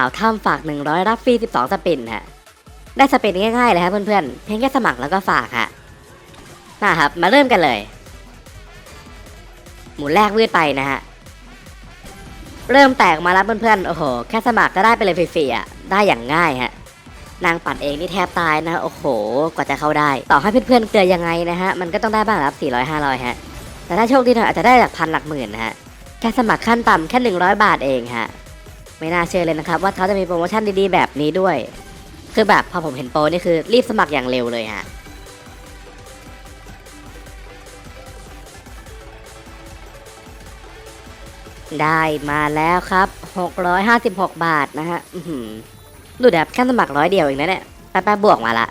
าวถ้ำฝาก 100 รับฟรี 12 สปินฮะ ได้สปินง่ายๆเลยครับเพื่อนๆ เพียงแค่สมัครแล้วก็ฝากฮะนะครับ มาเริ่มกันเลย หมุนแรกวืดไปนะฮะ เริ่มแตกมาแล้วเพื่อนๆ โอ้โห แค่สมัครก็ได้ไปเลยฟรีๆอะ ได้อย่างง่ายฮะ นางปั่นเองนี่แทบตายนะ โอ้โห กว่าจะเข้าได้ ต่อให้เพื่อนๆเกลือยังไงนะฮะ มันก็ต้องได้บ้างครับ400 500ฮะ แต่ถ้าโชคดีหน่อยอาจจะได้หลักพันหลักหมื่นนะฮะ แค่สมัครขั้นต่ำแค่ 100 บาทเองฮะ ไม่น่าเชื่อเลยนะครับว่าเขาจะมีโปรโมชั่นดีๆแบบนี้ด้วย คือแบบพอผมเห็นโปรนี่คือรีบสมัครอย่างเร็วเลยฮะได้มาแล้วครับ 656 บาทนะฮะดูแบบแค่สมัครร้อยเดียวเองนะเนี่ยแป๊บๆบวกมาละ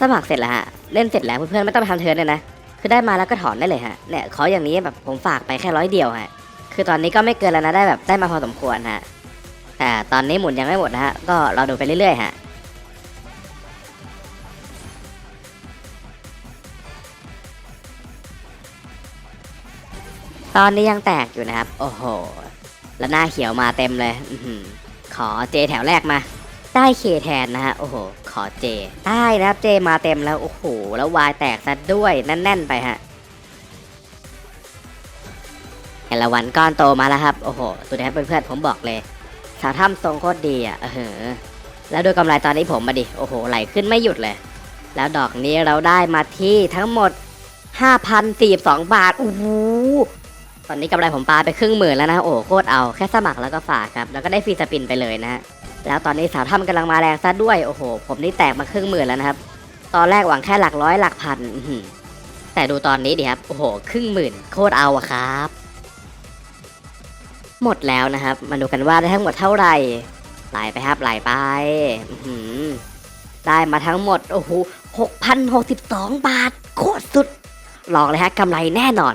สมัครเสร็จแล้วฮะ เล่นเสร็จแล้วเพื่อนๆไม่ต้องไปทำเทิร์นเลยนะ คือได้มาแล้วก็ถอนได้เลยฮะ เนี่ยขออย่างนี้แบบผมฝากไปแค่ร้อยเดียวฮะ คือตอนนี้ก็ไม่เกินแล้วนะได้แบบได้มาพอสมควรฮะ แต่ตอนนี้หมุนยังไม่หมดนะฮะ ก็เราดูไปเรื่อยๆฮะตอนนี้ยังแตกอยู่นะครับ โอ้โห แล้วหน้าเขียวมาเต็มเลยอืขอเจแถวแรกมา ได้เคแทนนะฮะ โอ้โห ขอเจ ได้นะครับ เจมาเต็มแล้ว โอ้โห แล้ววายแตกซะด้วยแน่นๆไปฮะเห็นละวันก้อนโตมาแล้วครับ โอ้โห ตัวนี้เพื่อนๆผมบอกเลย สาวถ้ำทรงโคตรดีอะเออแล้วดูกำไรตอนนี้ผมมาดิ โอ้โห ไหลขึ้นไม่หยุดเลย แล้วดอกนี้เราได้มาที่ทั้งหมด 5,042 บาท โอ้โห ตอนนี้กำไรผมปาไปครึ่งหมื่นแล้วนะ โอ้โหโคตรเอา แค่สมัครแล้วก็ฝากครับ แล้วก็ได้ฟรีสปินไปเลยนะฮะ แล้วตอนนี้สาวถ้ำกำลังมาแรงซะด้วย โอ้โห ผมนี่แตกมาครึ่งหมื่นแล้วนะครับ ตอนแรกหวังแค่หลักร้อยหลักพัน แต่ดูตอนนี้ดิครับ โอ้โห ครึ่งหมื่น โคตรเอาอะครับ หมดแล้วนะครับ มาดูกันว่าได้ทั้งหมดเท่าไหร่ไหลไปครับไหลไปได้มาทั้งหมดโอ้โหหกพันหกสิบสองบาท โคตรสุด ลองเลยฮะกำไรแน่นอน